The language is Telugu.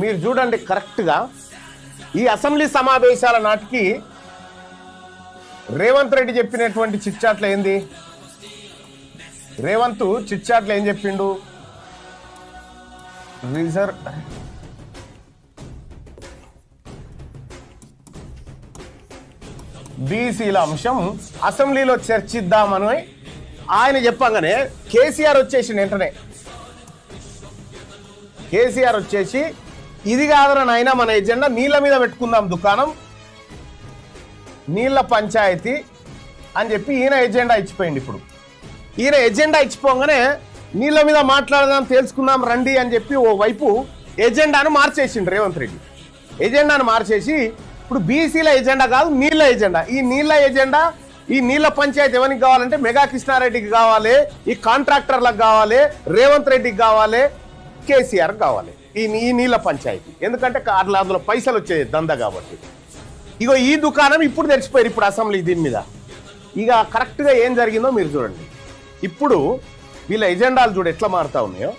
మీరు చూడండి కరెక్ట్గా ఈ అసెంబ్లీ సమావేశాల నాటికి రేవంత్ రెడ్డి చెప్పినటువంటి చిట్చాట్లు ఏంది? రేవంత్ చిట్చాట్లు ఏం చెప్పిండు? రిజర్వ్ బీసీల అంశం అసెంబ్లీలో చర్చిద్దామని ఆయన చెప్పంగానే కేసీఆర్ వచ్చేసి వెంటనే. కేసీఆర్ వచ్చేసి ఇది కాదురా నాయన మన ఎజెండా నీళ్ళ మీద పెట్టుకుందాం దుకాణం నీళ్ళ పంచాయతీ అని చెప్పి ఈయన ఎజెండా ఇచ్చిపోయింది ఇప్పుడు. ఈయన ఎజెండా ఇచ్చిపోగానే నీళ్ళ మీద మాట్లాడదాం తెలుసుకుందాం రండి అని చెప్పి ఓ వైపు ఎజెండాను మార్చేసిండు రేవంత్ రెడ్డి. ఎజెండాను మార్చేసి ఇప్పుడు బీసీల ఎజెండా కాదు నీళ్ళ ఎజెండా. ఈ నీళ్ళ ఎజెండా ఈ నీళ్ళ పంచాయతీ ఎవరికి కావాలంటే మెగా కృష్ణారెడ్డికి కావాలి ఈ కాంట్రాక్టర్లకు కావాలి రేవంత్ రెడ్డికి కావాలి కేసీఆర్ కావాలి. ఈ ఈ నీళ్ళ పంచాయతీ. ఎందుకంటే అట్లా అందులో పైసలు వచ్చేది దంద కాబట్టి. ఇగో ఈ దుకాణం ఇప్పుడు తెరిచిపోయారు ఇప్పుడు అసెంబ్లీ దీని మీద. ఇక కరెక్ట్గా ఏం జరిగిందో మీరు చూడండి. ఇప్పుడు వీళ్ళ ఎజెండాలు చూడు ఎట్లా మారుతా ఉన్నాయో.